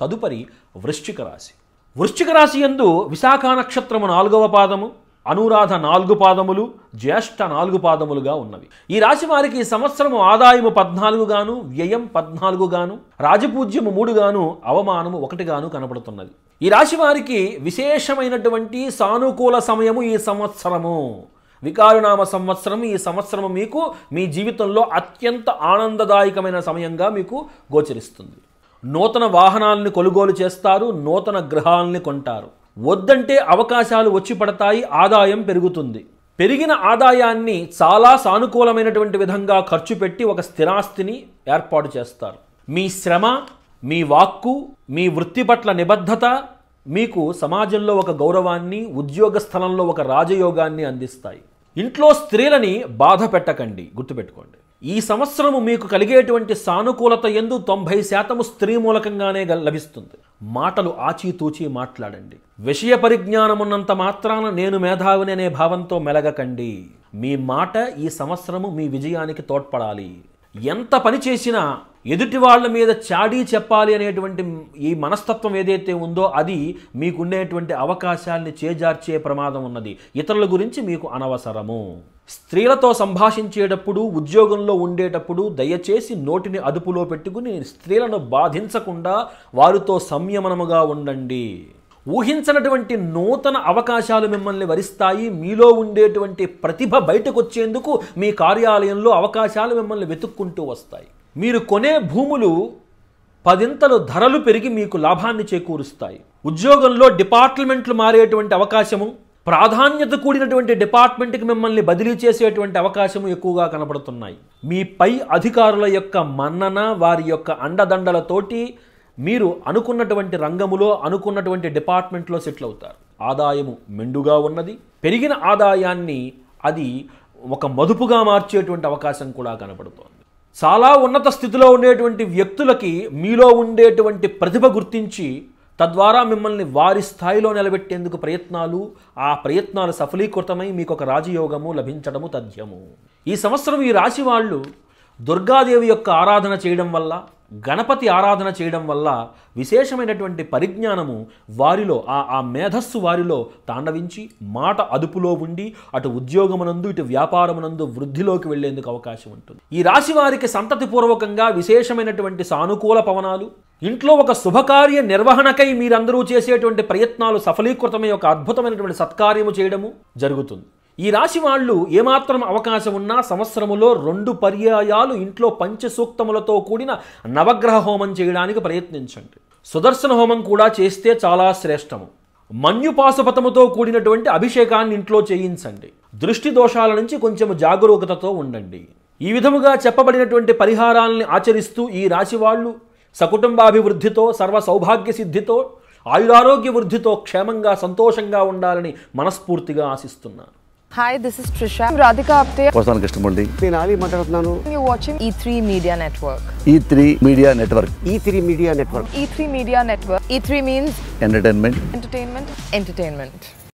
తదుపరి వృశ్చిక రాశి. వృశ్చిక రాశి యందు విశాఖ నక్షత్రము నాలుగవ పాదము అనురాధ నాలుగు పాదములు జ్యేష్ఠ నాలుగు పాదములుగా ఉన్నవి. ఈ రాశి వారికి ఈ సంవత్సరము ఆదాయము పద్నాలుగుగాను వ్యయం పద్నాలుగుగాను రాజపూజ్యము మూడుగాను అవమానము ఒకటిగాను కనపడుతున్నది. కనబడుతున్నది ఈ రాశి వారికి విశేషమైనటువంటి సానుకూల సమయము ఈ సంవత్సరము. వికారునామ సంవత్సరం ఈ సంవత్సరము మీకు మీ జీవితంలో అత్యంత ఆనందదాయకమైన సమయంగా మీకు గోచరిస్తుంది. నూతన వాహనాలని కొనుగోలు చేస్తారు నూతన గృహాలని కొంటారు. వద్దంటే అవకాశాలు వచ్చి పడతాయి ఆదాయం పెరుగుతుంది. పెరిగిన ఆదాయాన్ని చాలా సానుకూలమైనటువంటి విధంగా ఖర్చు పెట్టి ఒక స్థిరాస్తిని ఏర్పాటు చేస్తారు. మీ శ్రమ మీ వాక్కు మీ వృత్తి పట్ల నిబద్ధత మీకు సమాజంలో ఒక గౌరవాన్ని ఉద్యోగ స్థలంలో ఒక రాజయోగాన్ని అందిస్తాయి. ఇంట్లో స్త్రీలని బాధ పెట్టకండి గుర్తుపెట్టుకోండి. ఈ సంవత్సరము మీకు కలిగేటువంటి సానుకూలత ఎందు తొంభై శాతము స్త్రీ మూలకంగానే గ- లభిస్తుంది. మాటలు ఆచితూచి మాట్లాడండి. విషయ పరిజ్ఞానం ఉన్నంత మాత్రాన నేను మేధావిని అనే భావంతో మెలగకండి. మీ మాట ఈ సంవత్సరము మీ విజయానికి తోడ్పడాలి. ఎంత పని చేసినా ఎదుటి వాళ్ళ మీద చాడీ చెప్పాలి అనేటువంటి ఈ మనస్తత్వం ఏదైతే ఉందో అది మీకుండేటువంటి అవకాశాల్ని చేజార్చే ప్రమాదం ఉన్నది. ఇతరుల గురించి మీకు అనవసరము. స్త్రీలతో సంభాషించేటప్పుడు ఉద్యోగంలో ఉండేటప్పుడు దయచేసి నోటిని అదుపులో పెట్టుకుని స్త్రీలను బాధించకుండా వారితో సంయమనముగా ఉండండి. ఊహించనటువంటి నూతన అవకాశాలు మిమ్మల్ని వరిస్తాయి. మీలో ఉండేటువంటి ప్రతిభ బయటకు వచ్చేందుకు మీ కార్యాలయంలో అవకాశాలు మిమ్మల్ని వెతుక్కుంటూ వస్తాయి. మీరు కొనే భూములు పదింతలు ధరలు పెరిగి మీకు లాభాన్ని చేకూరుస్తాయి. ఉద్యోగంలో డిపార్ట్మెంట్లు మారేటువంటి అవకాశము ప్రాధాన్యత కూడినటువంటి డిపార్ట్మెంట్కి మిమ్మల్ని బదిలీ చేసేటువంటి అవకాశము ఎక్కువగా కనబడుతున్నాయి. మీ పై అధికారుల యొక్క మన్నన వారి యొక్క అండదండలతోటి మీరు అనుకున్నటువంటి రంగములో అనుకున్నటువంటి డిపార్ట్మెంట్లో సెటిల్ అవుతారు. ఆదాయము మెండుగా ఉన్నది. పెరిగిన ఆదాయాన్ని అది ఒక మదుపుగా మార్చేటువంటి అవకాశం కూడా కనబడుతోంది. చాలా ఉన్నత స్థితిలో ఉండేటువంటి వ్యక్తులకి మీలో ఉండేటువంటి ప్రతిభ గుర్తించి తద్వారా మిమ్మల్ని వారి స్థాయిలో నిలబెట్టేందుకు ప్రయత్నాలు ఆ ప్రయత్నాలు సఫలీకృతమై మీకు ఒక రాజయోగము లభించడము తథ్యము. ఈ సంవత్సరం ఈ రాశి వాళ్ళు దుర్గాదేవి యొక్క ఆరాధన చేయడం వల్ల గణపతి ఆరాధన చేయడం వల్ల విశేషమైనటువంటి పరిజ్ఞానము వారిలో ఆ ఆ మేధస్సు వారిలో తాండవించి మాట అదుపులో ఉండి అటు ఉద్యోగమునందు ఇటు వ్యాపారమునందు వృద్ధిలోకి వెళ్ళేందుకు అవకాశం ఉంటుంది. ఈ రాశి వారికి సంతతిపూర్వకంగా విశేషమైనటువంటి సానుకూల పవనాలు ఇంట్లో ఒక శుభకార్య నిర్వహణకై మీరందరూ చేసేటువంటి ప్రయత్నాలు సఫలీకృతమై ఒక అద్భుతమైనటువంటి సత్కార్యము చేయడము జరుగుతుంది. ఈ రాశి వాళ్ళు ఏమాత్రం అవకాశం ఉన్నా సంవత్సరములో రెండు పర్యాయాలు ఇంట్లో పంచసూక్తములతో కూడిన నవగ్రహ హోమం చేయడానికి ప్రయత్నించండి. సుదర్శన హోమం కూడా చేస్తే చాలా శ్రేష్టము. మన్యుపాశపతముతో కూడినటువంటి అభిషేకాన్ని ఇంట్లో చేయించండి. దృష్టి దోషాల నుంచి కొంచెం జాగరూకతతో ఉండండి. ఈ విధముగా చెప్పబడినటువంటి పరిహారాలని ఆచరిస్తూ ఈ రాశి వాళ్ళు సకుటుంబాభివృద్ధితో సర్వ సౌభాగ్య సిద్ధితో ఆయురారోగ్య వృద్ధితో క్షేమంగా సంతోషంగా ఉండాలని మనస్ఫూర్తిగా ఆశిస్తున్నాను Hi, this is Trisha. I'm Radhika Apte. వస్తాను కృష్ణమూర్తి నేను ఆలీ మాట్లాడుతున్నాను You're watching E3 Media Network. E three media network E three media network E3 Media Network. E3 means entertainment entertainment, entertainment.